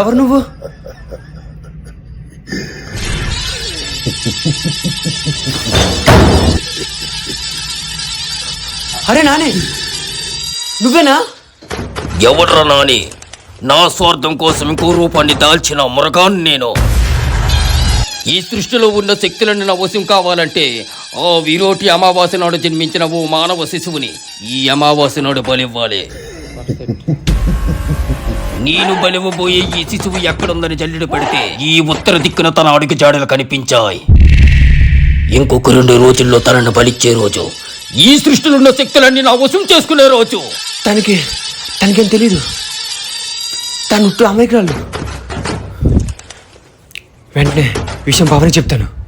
ఎవరు నువ్వు? అరే నానే నువ్వేనా? ఎవడ్రా నాని? నా స్వార్థం కోసం ఇంకో రూపాన్ని దాల్చిన మురగాన్ని నేను. ఈ సృష్టిలో ఉన్న శక్తులను నా వశం కావాలంటే ఆ విరోటి అమావాస్య నాడు జన్మించిన ఓ మానవ శిశువుని ఈ అమావాస్య నాడు బలివ్వాలి. నేను బలివ్వబోయే ఈ శిశువు ఎక్కడుందని జల్లెడ పెడితే ఈ ఉత్తర దిక్కున తన అడుగు జాడలు కనిపించాయి. ఇంకొక రెండు రోజుల్లో తనను బలిచ్చే రోజు ఈ సృష్టిలో ఉన్న శక్తులన్నీ నా వశం చేసుకునే రోజు. తనకి తనకేం తెలీదు. తను అమాయకురాలు వెంటనే విషయం బావని చెప్తాను.